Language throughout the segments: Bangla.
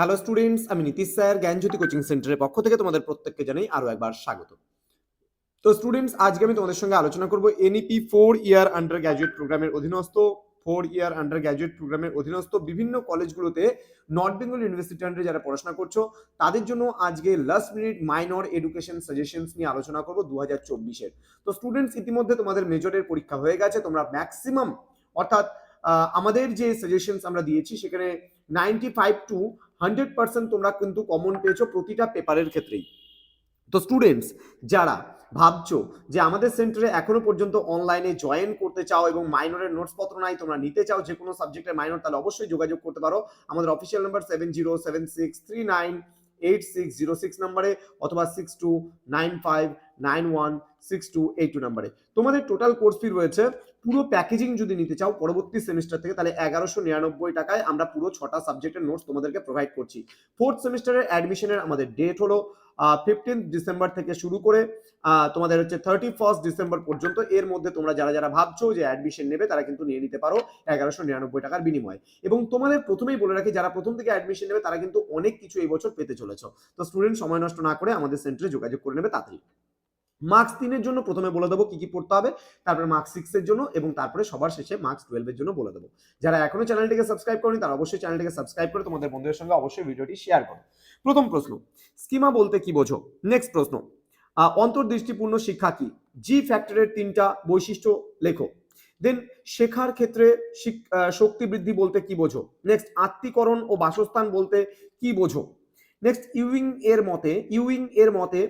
হ্যালো স্টুডেন্টস আমি নীতিশ স্যার, জ্ঞানজ্যোতি কোচিং সেন্টারের পক্ষ থেকে তোমাদের প্রত্যেককে জানাই আরও একবার স্বাগত। তো স্টুডেন্টস আজকে আমি তোমাদের সঙ্গে আলোচনা করব NEP four year undergraduate প্রোগ্রামের অধীনস্থ ফোর ইয়ার আন্ডার গ্র্যাজুয়েট প্রোগ্রামের অধীনস্থ বিভিন্ন কলেজগুলোতে নর্থ বেঙ্গল ইউনিভার্সিটি আন্ডারে যারা পড়াশোনা করছ, তাদের জন্য আজকে last minute minor education suggestions নিয়ে আলোচনা করব দু হাজার চব্বিশের। তো স্টুডেন্টস ইতিমধ্যে তোমাদের মেজরের পরীক্ষা হয়ে গেছে, তোমরা ম্যাক্সিমাম অর্থাৎ আমাদের যে সাজেশনস আমরা দিয়েছি, সেখানে ninety five to hundred percent তোমরা কিন্তু কমন পেয়েছ প্রতিটা পেপারের ক্ষেত্রেই। তো স্টুডেন্টস যারা ভাবছ যে আমাদের সেন্টারে এখনও পর্যন্ত অনলাইনে জয়েন করতে চাও এবং মাইনরের নোটস পত্র নাই, তোমরা নিতে চাও যে কোনো সাবজেক্টের মাইনর তাহলে অবশ্যই যোগাযোগ করতে পারো। আমাদের official number seven zero seven six three nine eight six zero six নাম্বারে অথবা six two nine five nine one six two eight two নাম্বারে তোমাদের টোটাল কোর্স ফি রয়েছে, পুরো প্যাকেজিং যদি নিতে চাও পরবর্তী সেমিস্টার থেকে, তাহলে এগারোশো নিরানব্বই টাকায় আমরা পুরো ছটা সাবজেক্টের নোটস তোমাদেরকে প্রোভাইড করছি। ফোর্থ সেমিস্টারের অ্যাডমিশনের আমাদের ডেট হলো ফিফটিন ডিসেম্বর থেকে শুরু করে তোমাদের হচ্ছে থার্টি ফার্স্ট ডিসেম্বর পর্যন্ত এর মধ্যে তোমরা যারা যারা ভাবছ যে অ্যাডমিশন নেবে, তারা কিন্তু নিয়ে নিতে পারো এগারোশো নিরানব্বই টাকার বিনিময়ে। এবং তোমাদের প্রথমেই বলে রাখি, যারা প্রথম থেকে অ্যাডমিশন নেবে, তারা কিন্তু অনেক কিছু এই বছর পেতে চলেছ। তো স্টুডেন্ট সময় নষ্ট না করে আমাদের সেন্টারে যোগাযোগ করে নেবে তাড়াতাড়ি। মার্কস তিনের জন্য প্রথমে বলে দেবো কি কি পড়তে হবে, তারপরে মার্কস সিক্স এর জন্য এবং তারপরে সবার শেষে মার্কস টুয়েলভের জন্য বলে দেবো। যারা এখনও চ্যানেলটিকে সাবস্ক্রাইব করেনি, তারা অবশ্যই চ্যানেলটিকে সাবস্ক্রাইব করে তোমাদের বন্ধুদের সঙ্গে অবশ্যই ভিডিওটি শেয়ার করো। প্রথম প্রশ্ন স্কিমা বলতে কি বোঝো? নেক্সট প্রশ্ন অন্তর্দৃষ্টিপূর্ণ শিক্ষা কি? জি ফ্যাক্টরের তিনটা বৈশিষ্ট্য লেখো। দেন শেখার ক্ষেত্রে শক্তি বৃদ্ধি বলতে কি বোঝো? নেক্সট আত্মীকরণ ও বাসস্থান বলতে কি বোঝো? নেক্সট ইউইং এর মতে ইউইং এর মতে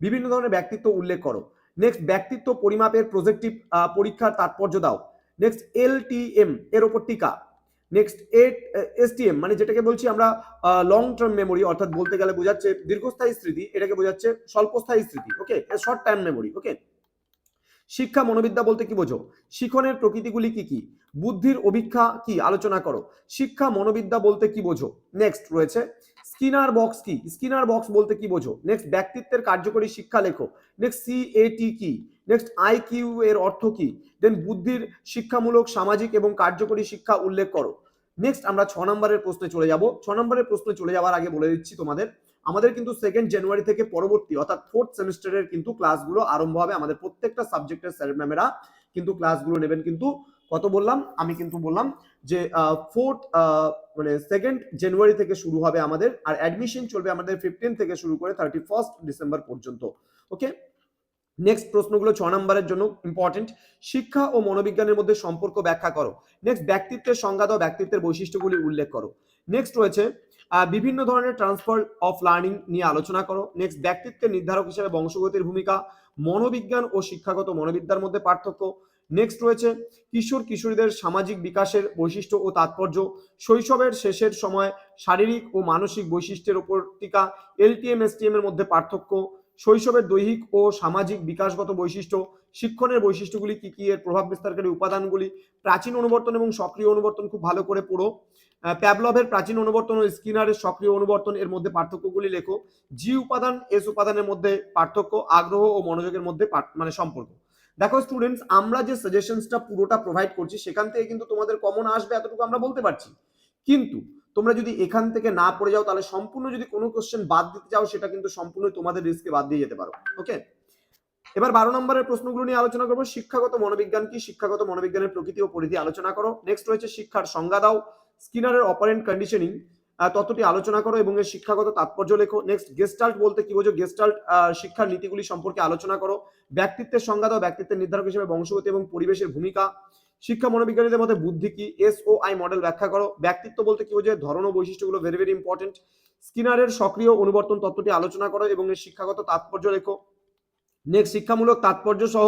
বিভিন্ন ধরনের ব্যক্তিত্ব উল্লেখ করো। নেক্সট ব্যক্তিত্ব পরিমাপের প্রজেক্টিভ পরীক্ষার তাৎপর্য দাও। নেক্সট এল এর ওপর টিকা। নেক্সট এট এসটিএম মানে যেটাকে বলছি আমরা লং টার্ম মেমোরি অর্থাৎ বলতে গেলে বোঝাচ্ছে দীর্ঘস্থায়ী স্মৃতি, এটাকে বোঝাচ্ছে স্বল্পস্থায়ী স্মৃতি okay short term memory okay শিক্ষা মনোবিদ্যা বলতে কি বোঝো? শিখনের প্রকৃতিগুলি কি কি? বুদ্ধির অভিক্ষা কি? আলোচনা করো। শিক্ষা মনোবিদ্যা বলতে কি বোঝো? নেক্সট রয়েছে স্কিনার বক্স কি? স্কিনার বক্স বলতে কি বোঝো? নেক্সট ব্যক্তিত্বের কার্যকরী শিক্ষা লেখো। Next C A? Next IQ এর অর্থ কি? দেন বুদ্ধির শিক্ষামূলক, সামাজিক এবং কার্যকরী শিক্ষা উল্লেখ করো। নেক্সট আমরা ছ নম্বরের প্রশ্নে চলে যাব। ছ নম্বরের প্রশ্নে চলে যাওয়ার আগে বলে দিচ্ছি তোমাদের, আমাদের কিন্তু সেকেন্ড জানুয়ারি থেকে পরবর্তী, অর্থাৎ ফোর্থ সেমিস্টারের কিন্তু ক্লাসগুলো আরম্ভ হবে। আমাদের প্রত্যেকটা সাবজেক্টের স্যার ম্যামেরা কিন্তু ক্লাসগুলো নেবেন। কিন্তু কত বললাম? আমি কিন্তু বললাম যে ফোর্থ মানে সেকেন্ড জানুয়ারি থেকে শুরু হবে আমাদের, আর অ্যাডমিশন চলবে আমাদের ফিফটিন থেকে শুরু করে থার্টি ফার্স্ট ডিসেম্বর পর্যন্ত ওকে নেক্সট প্রশ্নগুলো ছ নম্বরের জন্য ইম্পর্টেন্ট শিক্ষা ও মনোবিজ্ঞানের মধ্যে সম্পর্ক ব্যাখ্যা করো। নেক্সট ব্যক্তিত্বের সংজ্ঞা দাও, ব্যক্তিত্বের বৈশিষ্ট্যগুলি উল্লেখ করো। নেক্সট রয়েছে বিভিন্ন ধরনের ট্রান্সফার অফ লার্নিং নিয়ে আলোচনা করো। নেক্সট ব্যক্তিত্বের নির্ধারক হিসেবে বংশগতির ভূমিকা, মনোবিজ্ঞান ও শিক্ষাগত মনোবিদ্যার মধ্যে পার্থক্য নেক্সট রয়েছে কিশোর কিশোরীদের সামাজিক বিকাশের বৈশিষ্ট্য ও তাৎপর্য। শৈশবের শেষের সময় শারীরিক ও মানসিক বৈশিষ্ট্যের উপর টিকা এলটিএম এসটিএম এর মধ্যে পার্থক্য। শৈশবের দৈহিক ও সামাজিক বিকাশগত বৈশিষ্ট্য শিক্ষণের বৈশিষ্ট্যগুলি কি কি এর প্রভাব বিস্তারকারী উপাদানগুলি প্রাচীন অনুবর্তন এবং সক্রিয় অনুবর্তন খুব ভালো করে পড়ো। আহ, প্যাভলভের প্রাচীন অনুবর্তন ও স্কিনারের সক্রিয় অনুবর্তন এর মধ্যে পার্থক্যগুলি লেখো। জি উপাদান এস উপাদানের মধ্যে পার্থক্য আগ্রহ ও মনোযোগের মধ্যে মানে সম্পর্ক। দেখো স্টুডেন্টস আমরা যে সাজেশনসটা পুরোটা প্রোভাইড করছি, সেখান থেকে কিন্তু তোমাদের কমন আসবে এতটুকু আমরা বলতে পারছি। কিন্তু তোমরা যদি এখান থেকে না পড়ে যাও, তাহলে সম্পূর্ণ যদি কোনো কোশ্চেন বাদ দিতে চাও, সেটা কিন্তু সম্পূর্ণ তোমাদের রিস্কে বাদ দিয়ে যেতে পারো। ওকে এবার বারো নম্বরের প্রশ্নগুলো নিয়ে আলোচনা করব। শিক্ষাগত মনোবিজ্ঞান কি? শিক্ষাগত মনোবিজ্ঞানের প্রকৃতি ও পরিধি আলোচনা করো। নেক্সট রয়েছে শিক্ষার সংজ্ঞা দাও। স্কিনারের অপারেন্ট কন্ডিশনিং তত্ত্বটি আলোচনা করো এবং এর শিক্ষাগত তাৎপর্য লেখো। নেক্সট গেস্টাল্ট বলতে কি বোঝো? গেস্টাল্ট শিক্ষার নীতিগুলি সম্পর্কে আলোচনা করো। ব্যক্তিত্বের সংজ্ঞা দাও, ব্যক্তিত্বের নির্ধারক হিসেবে বংশগতি এবং পরিবেশের ভূমিকা। শিক্ষা মনোবিজ্ঞানীদের মধ্যে বুদ্ধি কি? এস ও আই মডেল ব্যাখ্যা করো। ব্যক্তিত্ব বলতে কি বোঝে ধরন ও বৈশিষ্ট্যগুলো ভেরি ভেরি ইম্পর্টেন্ট স্কিনারের সক্রিয় অনুবর্তন তত্ত্বটি আলোচনা করো এবং এর শিক্ষাগত তাৎপর্য লেখো। নেক্সট শিক্ষামূলক তাৎপর্য সহ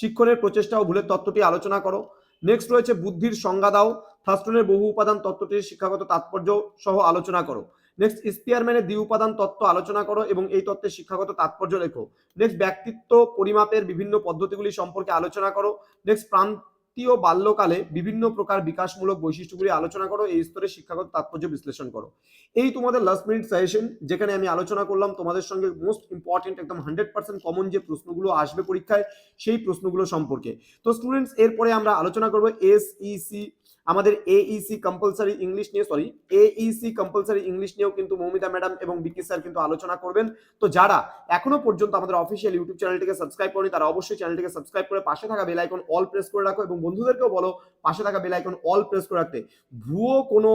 শিক্ষণের প্রচেষ্টা ও ভুলের তত্ত্বটি আলোচনা করো। নেক্সট রয়েছে বুদ্ধির সংজ্ঞা দাও। থাস্টনের বহু উপাদান তত্ত্বটির শিক্ষাগত তাৎপর্য সহ আলোচনা করো। নেক্সট স্পিয়ারম্যানের দ্বি উপাদান তত্ত্ব আলোচনা করো এবং এই তত্ত্বের শিক্ষাগত তাৎপর্য লেখো। নেক্সট ব্যক্তিত্ব পরিমাপের বিভিন্ন পদ্ধতিগুলি সম্পর্কে আলোচনা করো। নেক্সট প্রান্তীয় বাল্যকালে বিভিন্ন প্রকার বিকাশমূলক বৈশিষ্ট্যগুলি আলোচনা করো। এই স্তরে শিক্ষাগত তাৎপর্য বিশ্লেষণ করো। এই তোমাদের লাস্ট মিনিট সাজেশন যেখানে আমি আলোচনা করলাম তোমাদের সঙ্গে মোস্ট ইম্পর্টেন্ট একদম হান্ড্রেড পার্সেন্ট কমন যে প্রশ্নগুলো আসবে পরীক্ষায়, সেই প্রশ্নগুলো সম্পর্কে। তো স্টুডেন্টস এরপরে আমরা আলোচনা করব এস ইসি আমাদের এইসি কম্পালসারি ইংলিশ নিয়ে সরি এইসি কম্পালসারি ইংলিশ নিয়েও কিন্তু মৌমিতা ম্যাডাম এবং বিকি স্যার কিন্তু আলোচনা করবেন। তো যারা এখনও পর্যন্ত আমাদের অফিসিয়াল ইউটিউব চ্যানেলটিকে সাবস্ক্রাইব করেনি, তারা অবশ্যই চ্যানেলটিকে সাবস্ক্রাইব করে পাশে থাকা বেল আইকন অল প্রেস করে রাখো এবং বন্ধুদেরকেও বলো, পাশে থাকা বেল আইকন অল প্রেস করে রাখতে। ভুয়ো কোনো,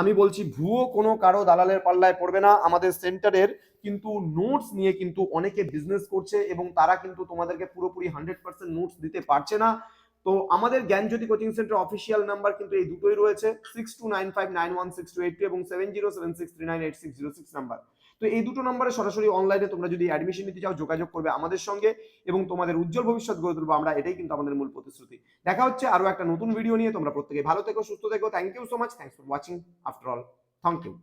আমি বলছি ভুয়ো কোনো কারও দালালের পাল্লায় পড়বে না। আমাদের সেন্টারের কিন্তু নোটস নিয়ে কিন্তু অনেকে বিজনেস করছে এবং তারা কিন্তু তোমাদেরকে পুরোপুরি হান্ড্রেড পার্সেন্ট নোটস দিতে পারছে না। তো আমাদের Gyanjyoti coaching centre official number কিন্তু এই দুটোই রয়েছে six two nine five nine one six two eight two এবং seven zero seven six three nine eight six zero six number. তো এই দুটো নম্বরে সরাসরি অনলাইনে তোমরা যদি অ্যাডমিশন নিতে চাও, যোগাযোগ করবে আমাদের সঙ্গে এবং তোমাদের উজ্জ্বল ভবিষ্যৎ গড়ে তুলবো আমরা এটাই কিন্তু আমাদের মূল প্রতিশ্রুতি। দেখা হচ্ছে আরও একটা নতুন ভিডিও নিয়ে, তোমরা প্রত্যেকে ভালো থেকো, সুস্থ থেকো thank you so much thanks for watching after all thank you